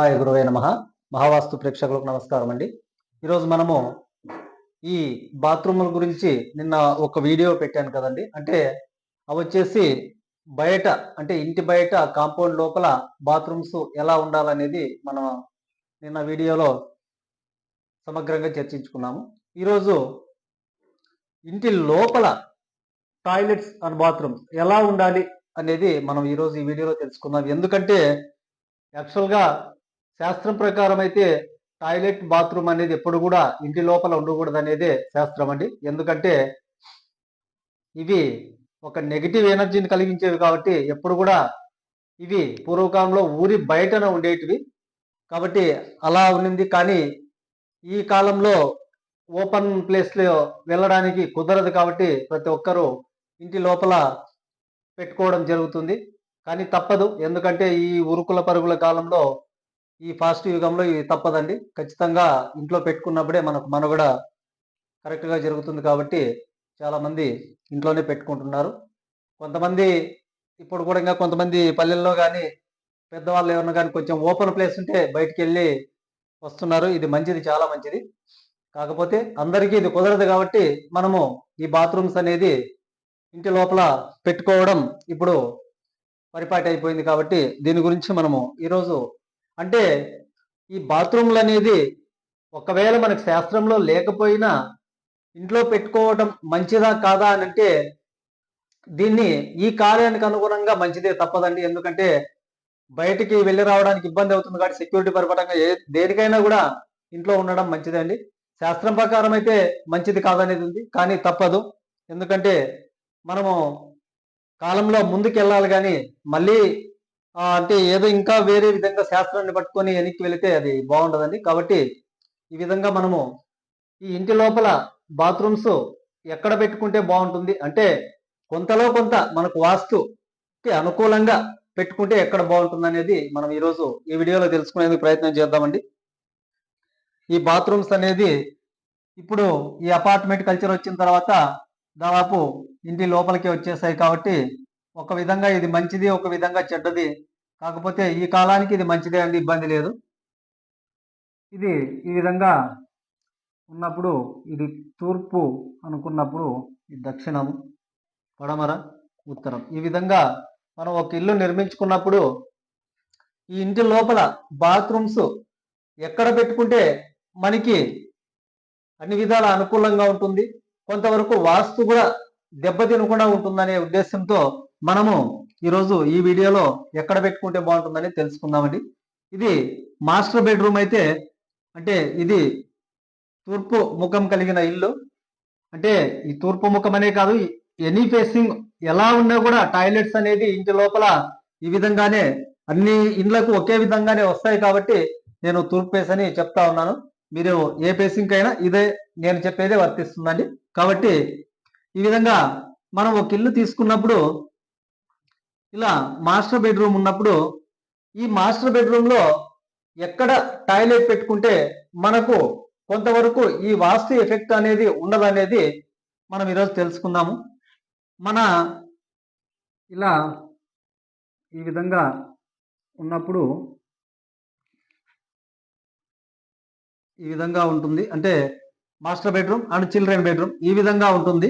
శివాయ గురువే నమ. మహావాస్తు ప్రేక్షకులకు నమస్కారం అండి ఈరోజు మనము ఈ బాత్రూముల గురించి నిన్న ఒక వీడియో పెట్టాను కదండి. అంటే అవి వచ్చేసి బయట అంటే ఇంటి బయట కాంపౌండ్ లోపల బాత్రూమ్స్ ఎలా ఉండాలనేది మనం నిన్న వీడియోలో సమగ్రంగా చర్చించుకున్నాము. ఈరోజు ఇంటి లోపల టాయిలెట్స్ అండ్ బాత్రూమ్స్ ఎలా ఉండాలి అనేది మనం ఈరోజు ఈ వీడియోలో తెలుసుకుందాం. ఎందుకంటే యాక్చువల్గా శాస్త్రం ప్రకారం అయితే టాయిలెట్ బాత్రూమ్ అనేది ఎప్పుడు కూడా ఇంటి లోపల ఉండకూడదు అనేదే శాస్త్రం అండి. ఎందుకంటే ఇవి ఒక నెగిటివ్ ఎనర్జీని కలిగించేవి కాబట్టి ఎప్పుడు కూడా ఇవి పూర్వకాలంలో ఊరి బయటన ఉండేటివి. కాబట్టి అలా ఉండింది కానీ ఈ కాలంలో ఓపెన్ ప్లేస్లో వెళ్ళడానికి కుదరదు కాబట్టి ప్రతి ఒక్కరూ ఇంటి లోపల పెట్టుకోవడం జరుగుతుంది. కానీ తప్పదు. ఎందుకంటే ఈ ఉరుకుల పరుగుల కాలంలో ఈ ఫాస్ట్ యుగంలో ఇది తప్పదండి. ఖచ్చితంగా ఇంట్లో పెట్టుకున్నప్పుడే మనకు మనుగడ కరెక్ట్గా జరుగుతుంది కాబట్టి చాలామంది ఇంట్లోనే పెట్టుకుంటున్నారు. కొంతమంది ఇప్పుడు కూడా ఇంకా కొంతమంది పల్లెల్లో కానీ పెద్దవాళ్ళు ఎవరన్నా కానీ కొంచెం ఓపెన్ ప్లేస్ ఉంటే బయటికి వెళ్ళి వస్తున్నారు. ఇది మంచిది చాలా మంచిది. కాకపోతే అందరికీ ఇది కుదరదు కాబట్టి మనము ఈ బాత్రూమ్స్ అనేది ఇంటి లోపల పెట్టుకోవడం ఇప్పుడు పరిపాటి అయిపోయింది కాబట్టి దీని గురించి మనము ఈరోజు అంటే ఈ బాత్రూమ్లు అనేది ఒకవేళ మనకు శాస్త్రంలో లేకపోయినా ఇంట్లో పెట్టుకోవడం మంచిదా కాదా అని అంటే దీన్ని ఈ కార్యానికి అనుగుణంగా మంచిదే తప్పదండి. ఎందుకంటే బయటికి వెళ్ళి రావడానికి ఇబ్బంది అవుతుంది కాబట్టి సెక్యూరిటీ పరిపటంగా ఏ దేనికైనా కూడా ఇంట్లో ఉండడం మంచిదే అండి. శాస్త్రం ప్రకారం అయితే మంచిది కాదనేది ఉంది కానీ తప్పదు. ఎందుకంటే మనము కాలంలో ముందుకు వెళ్ళాలి కానీ మళ్ళీ అంటే ఏదో ఇంకా వేరే విధంగా శాస్త్రాన్ని పట్టుకొని వెనక్కి వెళితే అది బాగుండదండి. కాబట్టి ఈ విధంగా మనము ఈ ఇంటి లోపల బాత్రూమ్స్ ఎక్కడ పెట్టుకుంటే బాగుంటుంది అంటే కొంతలో కొంత మనకు వాస్తుకి అనుకూలంగా పెట్టుకుంటే ఎక్కడ బాగుంటుంది అనేది మనం ఈరోజు ఈ వీడియోలో తెలుసుకునేందుకు ప్రయత్నం చేద్దామండి. ఈ బాత్రూమ్స్ అనేది ఇప్పుడు ఈ అపార్ట్మెంట్ కల్చర్ వచ్చిన తర్వాత దాదాపు ఇంటి లోపలికి వచ్చేసాయి కాబట్టి ఒక విధంగా ఇది మంచిది ఒక విధంగా చెడ్డది. కాకపోతే ఈ కాలానికి ఇది మంచిదే అండి ఇబ్బంది లేదు. ఇది ఈ విధంగా ఉన్నప్పుడు ఇది తూర్పు అనుకున్నప్పుడు ఇది దక్షిణము పడమర ఉత్తరం. ఈ విధంగా మనం ఒక ఇల్లు నిర్మించుకున్నప్పుడు ఈ ఇంటి లోపల బాత్రూమ్స్ ఎక్కడ పెట్టుకుంటే మనకి అన్ని విధాల అనుకూలంగా ఉంటుంది. కొంతవరకు వాస్తు కూడా దెబ్బతినకుండా ఉంటుందనే ఉద్దేశంతో మనము ఈరోజు ఈ వీడియోలో ఎక్కడ పెట్టుకుంటే బాగుంటుందని తెలుసుకుందామండి. ఇది మాస్టర్ బెడ్రూమ్ అయితే అంటే ఇది తూర్పు ముఖం కలిగిన ఇల్లు. అంటే ఈ తూర్పు ముఖం అనే కాదు ఎనీ ఫేసింగ్ ఎలా ఉన్నా కూడా టాయిలెట్స్ అనేది ఇంటి లోపల ఈ విధంగానే అన్ని ఇండ్లకు ఒకే విధంగానే వస్తాయి కాబట్టి నేను తూర్పు ఫేస్ అని చెప్తా ఉన్నాను. మీరు ఏ ఫేసింగ్ అయినా ఇదే నేను చెప్పేదే వర్తిస్తుందండి. కాబట్టి ఈ విధంగా మనం ఒక ఇల్లు తీసుకున్నప్పుడు ఇలా మాస్టర్ బెడ్రూమ్ ఉన్నప్పుడు ఈ మాస్టర్ బెడ్రూమ్లో ఎక్కడ టాయిలెట్ పెట్టుకుంటే మనకు కొంతవరకు ఈ వాస్తు ఎఫెక్ట్ అనేది ఉండదనేది మనం ఈరోజు తెలుసుకుందాము. మన ఇలా ఈ విధంగా ఉన్నప్పుడు ఈ విధంగా ఉంటుంది. అంటే master bedroom and children bedroom ఈ విధంగా ఉంటుంది.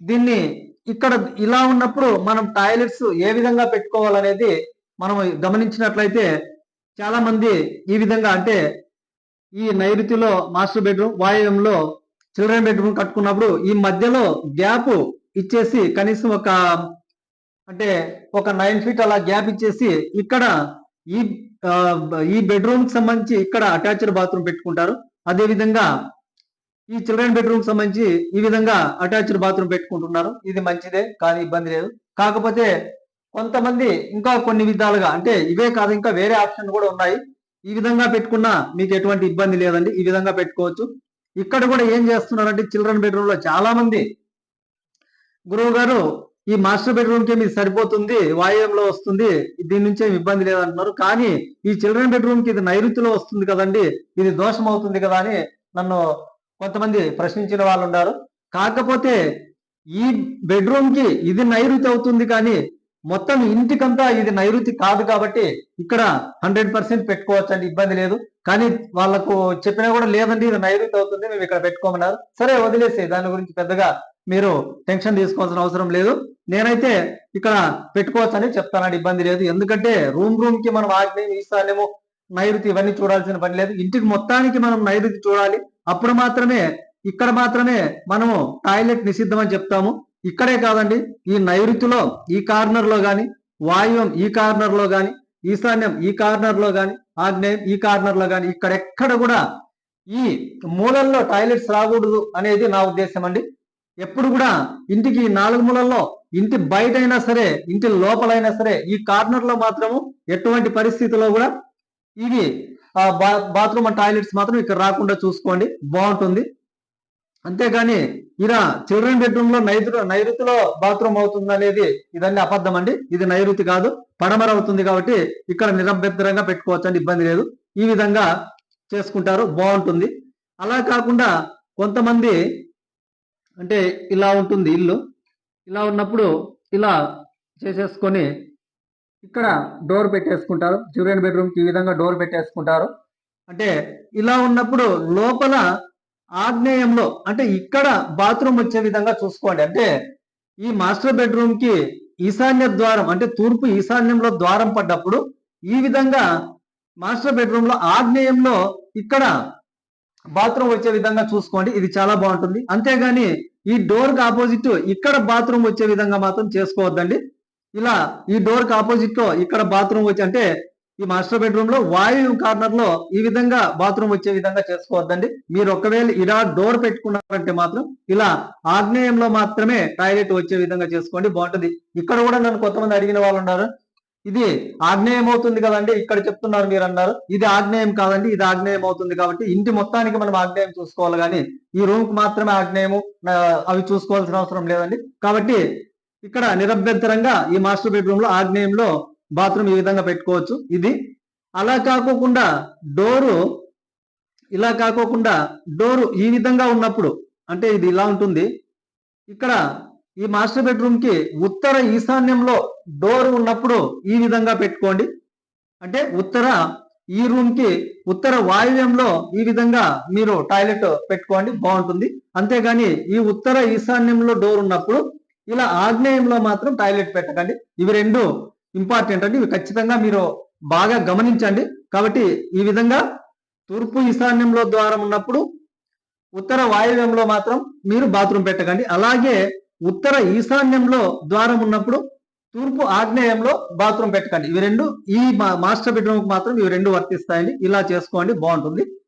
దీన్ని ఇక్కడ ఇలా ఉన్నప్పుడు మనం టాయిలెట్స్ ఏ విధంగా పెట్టుకోవాలనేది మనం గమనించినట్లయితే చాలా మంది ఈ విధంగా అంటే ఈ నైరుతిలో మాస్టర్ బెడ్రూమ్ వాయువ్యంలో చిల్డ్రన్ బెడ్రూమ్ కట్టుకున్నప్పుడు ఈ మధ్యలో గ్యాప్ ఇచ్చేసి కనీసం ఒక అంటే ఒక నైన్ ఫీట్ అలా గ్యాప్ ఇచ్చేసి ఇక్కడ ఈ ఈ బెడ్రూమ్ సంబంధించి ఇక్కడ అటాచ్డ్ బాత్రూమ్ పెట్టుకుంటారు. అదేవిధంగా ఈ చిల్డ్రన్ బెడ్రూమ్ సంబంధించి ఈ విధంగా అటాచ్డ్ బాత్రూమ్ పెట్టుకుంటున్నారు. ఇది మంచిదే కానీ ఇబ్బంది లేదు. కాకపోతే కొంతమంది ఇంకా కొన్ని విధాలుగా అంటే ఇవే కాదు ఇంకా వేరే ఆప్షన్ కూడా ఉన్నాయి. ఈ విధంగా పెట్టుకున్నా మీకు ఎటువంటి ఇబ్బంది లేదండి. ఈ విధంగా పెట్టుకోవచ్చు. ఇక్కడ కూడా ఏం చేస్తున్నారంటే చిల్డ్రన్ బెడ్రూమ్లో చాలా మంది గురువు గారు ఈ మాస్టర్ బెడ్రూమ్కి మీకు సరిపోతుంది వాయువ్యంలో వస్తుంది దీని నుంచి ఏమి ఇబ్బంది లేదంటున్నారు. కానీ ఈ చిల్డ్రన్ బెడ్రూమ్కి ఇది నైరుతిలో వస్తుంది కదండి ఇది దోషం అవుతుంది కదా అని నన్ను కొంతమంది ప్రశ్నించిన వాళ్ళు ఉన్నారు. కాకపోతే ఈ బెడ్రూమ్కి ఇది నైరుతి అవుతుంది కానీ మొత్తం ఇంటికంతా ఇది నైరుతి కాదు కాబట్టి ఇక్కడ హండ్రెడ్ పర్సెంట్ పెట్టుకోవచ్చు అండి ఇబ్బంది లేదు. కానీ వాళ్ళకు చెప్పినా కూడా లేదండి ఇది నైరుతి అవుతుంది మేము ఇక్కడ పెట్టుకోమన్నారు. సరే వదిలేసి దాని గురించి పెద్దగా మీరు టెన్షన్ తీసుకోవాల్సిన అవసరం లేదు. నేనైతే ఇక్కడ పెట్టుకోవచ్చు అని చెప్తానండి ఇబ్బంది లేదు. ఎందుకంటే రూమ్ రూమ్కి మనం ఆగ్నేయం ఈశాన్యము నైరుతి ఇవన్నీ చూడాల్సిన పని లేదు. ఇంటికి మొత్తానికి మనం నైరుతి చూడాలి. అప్పుడు మాత్రమే ఇక్కడ మాత్రమే మనము టాయిలెట్ నిషిద్ధం అని చెప్తాము. ఇక్కడే కాదండి ఈ నైరుతిలో ఈ కార్నర్లో వాయువం ఈ కార్నర్లో ఈశాన్యం ఈ కార్నర్లో ఆగ్నేయం ఈ కార్నర్లో ఇక్కడెక్కడ కూడా ఈ మూలల్లో టాయిలెట్స్ రాకూడదు అనేది నా ఉద్దేశం అండి. ఎప్పుడు కూడా ఇంటికి ఈ నాలుగు మూలల్లో ఇంటి బయట అయినా సరే ఇంటి లోపలైనా సరే ఈ కార్నర్లో మాత్రము ఎటువంటి పరిస్థితుల్లో కూడా ఇవి బాత్రూమ్ టాయిలెట్స్ మాత్రం ఇక్కడ రాకుండా చూసుకోండి. బాగుంటుంది. అంతేగాని ఇలా చిల్డ్రన్ బెడ్రూమ్లో నైరు నైరుతిలో బాత్రూమ్ అవుతుంది అనేది ఇదన్నీ అబద్ధం అండి. ఇది నైరుతి కాదు. పడమర అవుతుంది కాబట్టి ఇక్కడ నిరభ్యంతరంగా పెట్టుకోవచ్చు అండి ఇబ్బంది లేదు. ఈ విధంగా చేసుకుంటారు. బాగుంటుంది. అలా కాకుండా కొంతమంది అంటే ఇలా ఉంటుంది ఇల్లు. ఇలా ఉన్నప్పుడు ఇలా చేసేసుకొని ఇక్కడ డోర్ పెట్టేసుకుంటారు. చిల్డ్రన్ బెడ్రూమ్కి ఈ విధంగా డోర్ పెట్టేసుకుంటారు. అంటే ఇలా ఉన్నప్పుడు లోపల ఆగ్నేయంలో అంటే ఇక్కడ బాత్రూమ్ వచ్చే విధంగా చూసుకోండి. అంటే ఈ మాస్టర్ బెడ్రూమ్కి ఈశాన్య ద్వారం అంటే తూర్పు ఈశాన్యంలో ద్వారం పడ్డప్పుడు ఈ విధంగా మాస్టర్ బెడ్రూమ్లో ఆగ్నేయంలో ఇక్కడ బాత్రూమ్ వచ్చే విధంగా చూసుకోండి. ఇది చాలా బాగుంటుంది. అంతేగాని ఈ డోర్కి ఆపోజిట్ ఇక్కడ బాత్రూమ్ వచ్చే విధంగా మాత్రం చేసుకోవద్దండి. ఇలా ఈ డోర్కి ఆపోజిట్లో ఇక్కడ బాత్రూమ్ వచ్చి అంటే ఈ మాస్టర్ బెడ్రూమ్లో వాయు కార్నర్లో ఈ విధంగా బాత్రూమ్ వచ్చే విధంగా చేసుకోవద్దండి. మీరు ఒకవేళ ఇలా డోర్ పెట్టుకున్నారంటే మాత్రం ఇలా ఆగ్నేయంలో మాత్రమే టాయిలెట్ వచ్చే విధంగా చేసుకోండి బాగుంటుంది. ఇక్కడ కూడా నన్ను కొంతమంది అడిగిన వాళ్ళు ఉన్నారు. ఇది ఆగ్నేయం అవుతుంది కదండి ఇక్కడ చెప్తున్నారు మీరు అన్నారు. ఇది ఆగ్నేయం కాదండి ఇది ఆగ్నేయం అవుతుంది కాబట్టి ఇంటి మొత్తానికి మనం ఆగ్నేయం చూసుకోవాలి కానీ ఈ రూమ్కి మాత్రమే ఆగ్నేయము అవి చూసుకోవాల్సిన అవసరం లేదండి. కాబట్టి ఇక్కడ నిరభ్యంతరంగా ఈ మాస్టర్ బెడ్రూమ్లో ఆగ్నేయంలో బాత్రూమ్ ఈ విధంగా పెట్టుకోవచ్చు. ఇది అలా కాకోకుండా డోరు ఇలా కాకోకుండా డోరు ఈ విధంగా ఉన్నప్పుడు అంటే ఇది ఇలా ఉంటుంది. ఇక్కడ ఈ మాస్టర్ బెడ్రూమ్కి ఉత్తర ఈశాన్యంలో డోర్ ఉన్నప్పుడు ఈ విధంగా పెట్టుకోండి. అంటే ఉత్తర ఈ రూమ్కి ఉత్తర వాయువ్యంలో ఈ విధంగా మీరు టాయిలెట్ పెట్టుకోండి బాగుంటుంది. అంతేగాని ఈ ఉత్తర ఈశాన్యంలో డోర్ ఉన్నప్పుడు ఇలా ఆగ్నేయంలో మాత్రం టాయిలెట్ పెట్టకండి. ఇవి రెండు ఇంపార్టెంట్ అండి. ఇవి ఖచ్చితంగా మీరు బాగా గమనించండి. కాబట్టి ఈ విధంగా తూర్పు ఈశాన్యంలో ద్వారం ఉన్నప్పుడు ఉత్తర వాయువ్యంలో మాత్రం మీరు బాత్రూమ్ పెట్టకండి. అలాగే ఉత్తర ఈశాన్యంలో ద్వారం ఉన్నప్పుడు తూర్పు ఆగ్నేయంలో బాత్రూమ్ పెట్టకండి. ఇవి రెండు ఈ మా- మాస్టర్ బెడ్రూమ్కి మాత్రం ఇవి రెండు వర్తిస్తాయండి. ఇలా చేసుకోండి బాగుంటుంది.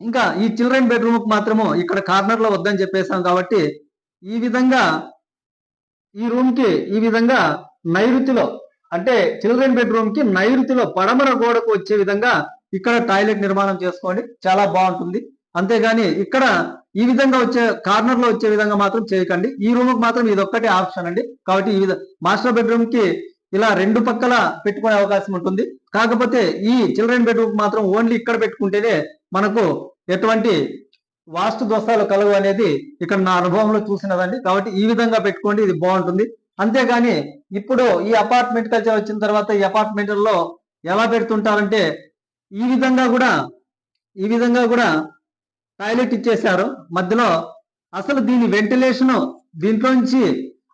ఇంకా ఈ చిల్డ్రన్ బెడ్రూమ్కి మాత్రము ఇక్కడ కార్నర్లో వద్దని చెప్పేసాం కాబట్టి ఈ విధంగా ఈ రూమ్కి ఈ విధంగా నైరుతిలో అంటే చిల్డ్రన్ బెడ్రూమ్కి నైరుతిలో పడమర గోడకు వచ్చే విధంగా ఇక్కడ టాయిలెట్ నిర్మాణం చేసుకోండి. చాలా బాగుంటుంది. అంతేగాని ఇక్కడ ఈ విధంగా వచ్చే కార్నర్లో వచ్చే విధంగా మాత్రం చేయకండి. ఈ రూమ్కి మాత్రం ఇది ఒక్కటే ఆప్షన్ అండి. కాబట్టి ఈ మాస్టర్ బెడ్రూమ్కి ఇలా రెండు పక్కల పెట్టుకునే అవకాశం ఉంటుంది. కాకపోతే ఈ చిల్డ్రన్ బెడ్రూమ్ మాత్రం ఓన్లీ ఇక్కడ పెట్టుకుంటేనే మనకు ఎటువంటి వాస్తు దోషాలు కలవు అనేది ఇక్కడ నా అనుభవంలో చూసినదండి. కాబట్టి ఈ విధంగా పెట్టుకోండి ఇది బాగుంటుంది. అంతేగాని ఇప్పుడు ఈ అపార్ట్మెంట్ కల్చర్ వచ్చిన తర్వాత ఈ అపార్ట్మెంట్లలో ఎలా పెడుతుంటారంటే ఈ విధంగా కూడా ఈ విధంగా కూడా టాయిలెట్ ఇచ్చేశారు. మధ్యలో అసలు దీని వెంటిలేషన్ దీంట్లోంచి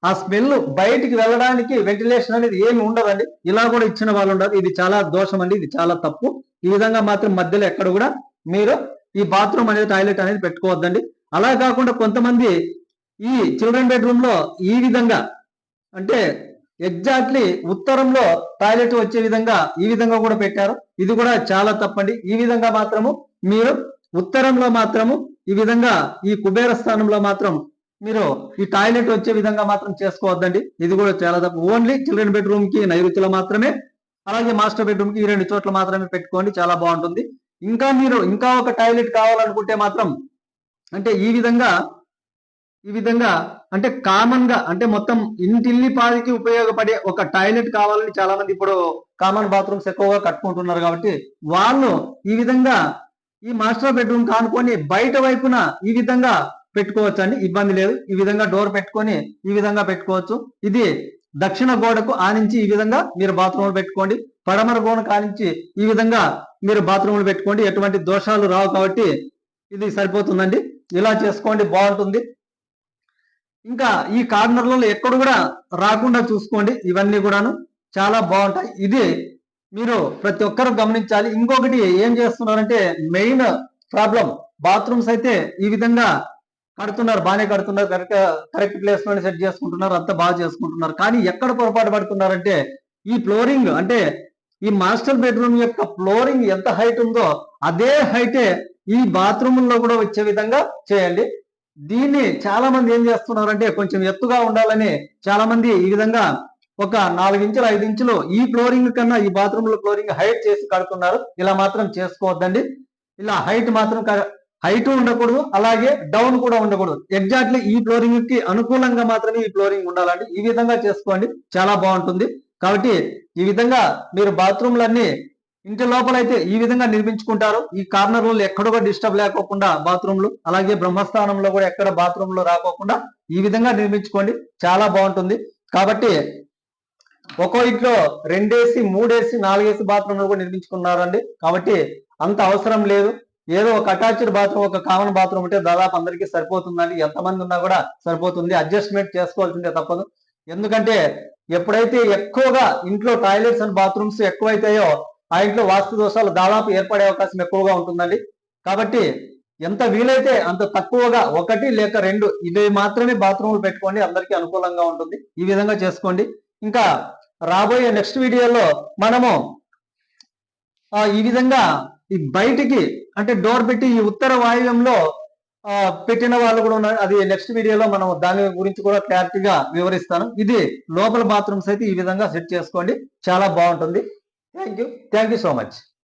ఆ స్మెల్ బయటికి వెళ్ళడానికి వెంటిలేషన్ అనేది ఏమి ఉండదండి. ఇలా కూడా ఇచ్చిన వాళ్ళు ఉండదు ఇది చాలా దోషం అండి ఇది చాలా తప్పు. ఈ విధంగా మాత్రం మధ్యలో ఎక్కడ కూడా మీరు ఈ బాత్రూమ్ అనేది టాయిలెట్ అనేది పెట్టుకోవద్దండి. అలా కాకుండా కొంతమంది ఈ చిల్డ్రన్ బెడ్రూమ్లో ఈ విధంగా అంటే ఎగ్జాక్ట్లీ ఉత్తరంలో టాయిలెట్ వచ్చే విధంగా ఈ విధంగా కూడా పెట్టారు. ఇది కూడా చాలా తప్పండి. ఈ విధంగా మాత్రము మీరు ఉత్తరంలో మాత్రము ఈ విధంగా ఈ కుబేర స్థానంలో మాత్రం మీరు ఈ టాయిలెట్ వచ్చే విధంగా మాత్రం చేసుకోవద్దండి. ఇది కూడా చాలా తప్పు. ఓన్లీ చిల్డ్రన్ బెడ్రూమ్కి నైరుతిలో మాత్రమే అలాగే మాస్టర్ బెడ్రూమ్కి ఈ రెండు చోట్ల మాత్రమే పెట్టుకోండి. చాలా బాగుంటుంది. ఇంకా మీరు ఇంకా ఒక టాయిలెట్ కావాలనుకుంటే మాత్రం అంటే ఈ విధంగా ఈ విధంగా అంటే కామన్గా అంటే మొత్తం ఇంటిల్లి పాదికి ఉపయోగపడే ఒక టాయిలెట్ కావాలని చాలా మంది ఇప్పుడు కామన్ బాత్రూమ్స్ ఎక్కువగా కట్టుకుంటున్నారు కాబట్టి వాళ్ళు ఈ విధంగా ఈ మాస్టర్ బెడ్రూమ్ కానుకొని బయట వైపున ఈ విధంగా పెట్టుకోవచ్చు అండి ఇబ్బంది లేదు. ఈ విధంగా డోర్ పెట్టుకొని ఈ విధంగా పెట్టుకోవచ్చు. ఇది దక్షిణ గోడకు ఆనించి ఈ విధంగా మీరు బాత్రూమ్ పెట్టుకోండి. పడమర గోణ కానించి ఈ విధంగా మీరు బాత్రూములు పెట్టుకోండి. ఎటువంటి దోషాలు రావు కాబట్టి ఇది సరిపోతుందండి. ఇలా చేసుకోండి బాగుంటుంది. ఇంకా ఈ కార్నర్లలో ఎక్కడ కూడా రాకుండా చూసుకోండి. ఇవన్నీ కూడాను చాలా బాగుంటాయి. ఇది మీరు ప్రతి ఒక్కరు గమనించాలి. ఇంకొకటి ఏం చేస్తున్నారంటే మెయిన్ ప్రాబ్లం బాత్రూమ్స్ అయితే ఈ విధంగా కడుతున్నారు. బాగానే కడుతున్నారు. కరెక్ట్ కరెక్ట్ ప్లేస్లోనే సెట్ చేసుకుంటున్నారు. అంతా బాగా చేసుకుంటున్నారు. కానీ ఎక్కడ పొరపాటు పడుతున్నారంటే ఈ ఫ్లోరింగ్ అంటే ఈ మాస్టర్ బెడ్రూమ్ యొక్క ఫ్లోరింగ్ ఎంత హైట్ ఉందో అదే హైటే ఈ బాత్రూముల్లో కూడా వచ్చే విధంగా చేయండి. దీన్ని చాలా మంది ఏం చేస్తున్నారంటే కొంచెం ఎత్తుగా ఉండాలని చాలా మంది ఈ విధంగా ఒక నాలుగు ఇంచులు ఐదు ఇంచులు ఈ ఫ్లోరింగ్ కన్నా ఈ బాత్రూమ్లో ఫ్లోరింగ్ హైట్ చేసి కడుతున్నారు. ఇలా మాత్రం చేసుకోవద్దండి. ఇలా హైట్ మాత్రం హైట్ ఉండకూడదు అలాగే డౌన్ కూడా ఉండకూడదు. ఎగ్జాక్ట్లీ ఈ ఫ్లోరింగ్కి అనుకూలంగా మాత్రమే ఈ ఫ్లోరింగ్ ఉండాలండి. ఈ విధంగా చేసుకోండి. చాలా బాగుంటుంది. కాబట్టి ఈ విధంగా మీరు బాత్రూమ్లన్నీ ఇంటి లోపలైతే ఈ విధంగా నిర్మించుకుంటారు. ఈ కార్నర్లలో ఎక్కడ కూడా డిస్టర్బ్ లేకోకుండా బాత్రూమ్లు అలాగే బ్రహ్మస్థానంలో కూడా ఎక్కడ బాత్రూంలో రాకోకుండా ఈ విధంగా నిర్మించుకోండి. చాలా బాగుంటుంది. కాబట్టి ఒక్కో ఇంట్లో రెండేసి మూడేసి నాలుగేసి బాత్రూమ్లు కూడా నిర్మించుకున్నారండి. కాబట్టి అంత అవసరం లేదు. ఏదో ఒక అటాచ్డ్ బాత్రూమ్ ఒక కామన్ బాత్రూమ్ ఉంటే దాదాపు అందరికీ సరిపోతుందండి. ఎంతమంది ఉన్నా కూడా సరిపోతుంది. అడ్జస్ట్మెంట్ చేసుకోవాల్సిందే తప్పదు. ఎందుకంటే ఎప్పుడైతే ఎక్కువగా ఇంట్లో టాయిలెట్స్ అండ్ బాత్రూమ్స్ ఎక్కువైతాయో ఆ ఇంట్లో వాస్తు దోషాలు దాదాపు ఏర్పడే అవకాశం ఎక్కువగా ఉంటుందండి. కాబట్టి ఎంత వీలైతే అంత తక్కువగా ఒకటి లేక రెండు ఇవి మాత్రమే బాత్రూమ్లు పెట్టుకోండి అందరికీ అనుకూలంగా ఉంటుంది. ఈ విధంగా చేసుకోండి. ఇంకా రాబోయే నెక్స్ట్ వీడియోలో మనము ఈ విధంగా ఈ బయటికి అంటే డోర్ పెట్టి ఈ ఉత్తర వాయువ్యంలో పెట్టిన వాళ్ళు కూడా ఉన్నారు. అది నెక్స్ట్ వీడియోలో మనం దాని గురించి కూడా క్లారిటీగా వివరిస్తాను. ఇది లోపల బాత్రూమ్స్ అయితే ఈ విధంగా సెట్ చేసుకోండి. చాలా బాగుంటుంది. Thank you thank you so much